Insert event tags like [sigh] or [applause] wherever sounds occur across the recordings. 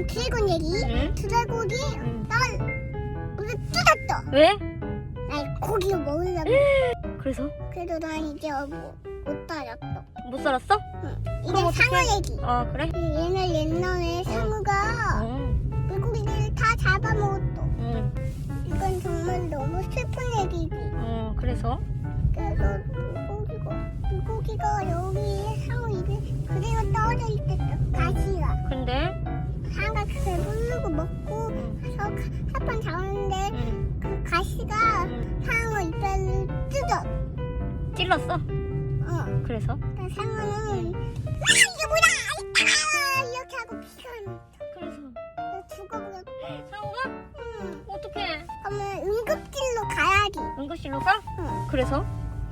그냥 드래곤 얘기. 응? 드래곤이 응. 날 우리 뜯었어. 왜? 날 고기 먹으려고. [gasps] 그래서 그래도 난 이제 뭐, 못 따랐어. 못 살았어? 응. 이게 어떡해? 상어 얘기. 아 그래? 얘는 옛날에 상어가 어. 물고기를 다 잡아먹었어. 응. 이건 정말 너무 슬픈 얘기지. 어 그래서? 그래서 물고기가 물고기가 여기 상어 상어가 그걸 부르고 먹고 한번 잡았는데 응. 그 가시가 응. 상어 이빨을 뜯어. 찔렀어? 어. 그래서? 그 상어는 아 이게 뭐야 아 이렇게 하고 피가 나. 그래서 죽어버렸어. 상호가? 응. 어떡해 그러면 응급실로 가야지. 응급실로 가? 응. 그래서?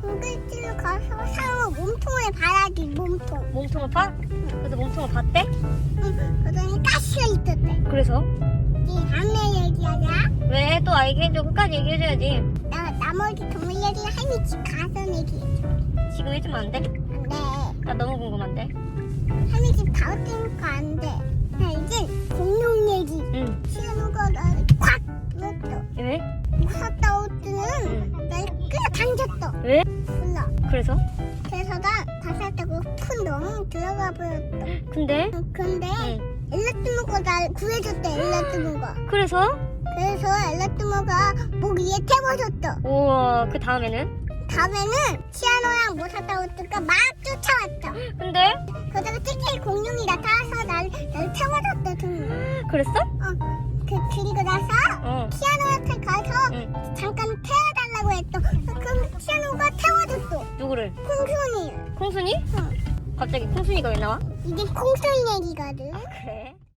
응급실로 가서 상어 몸통을 봐야지 몸통. 몸통을 파? 그래서 몸통을 봤대? 응. 있었대. 그래서? 이 다음에 얘기하자. 왜 또 얘기해줘 끝까지 얘기해줘야지 나 나머지 동물 얘기는 할미 집 가서 얘기해줘. 지금 해주면 안 돼? 안 돼. 나 너무 궁금한데 할미 집 가서 뜨니까 안 돼. 나 이제 공룡 얘기. 응 시아노가 나를 콱 눌렀어. 왜? 무섭다고 뜨는 날 끌어당겼어. 왜? 몰라. 그래서? 그래서 나 가살 때고 큰놈 들어가 버렸어. 근데? 응, 근데 응 엘라트모가 날 구해줬대. 엘라트모가. 그래서? 그래서 엘라트모가 목 위에 태워줬어. 우와 그 다음에는? 다음에는 치아노랑 무섭다고 뜨가 막 쫓아왔어. 근데? 그러다가 찌개이 공룡이 나타나서 날, 날 태워줬대. 등. 그랬어? 어. 그, 그리고 나서 어 치아노한테 가서 응. 잠깐 태워달라고 했어. 그럼 치아노가 태워줬어. 누구를? 콩순이. 콩순이? 응. 갑자기 콩순이가 왜 나와? 이게 콩순이 얘기거든.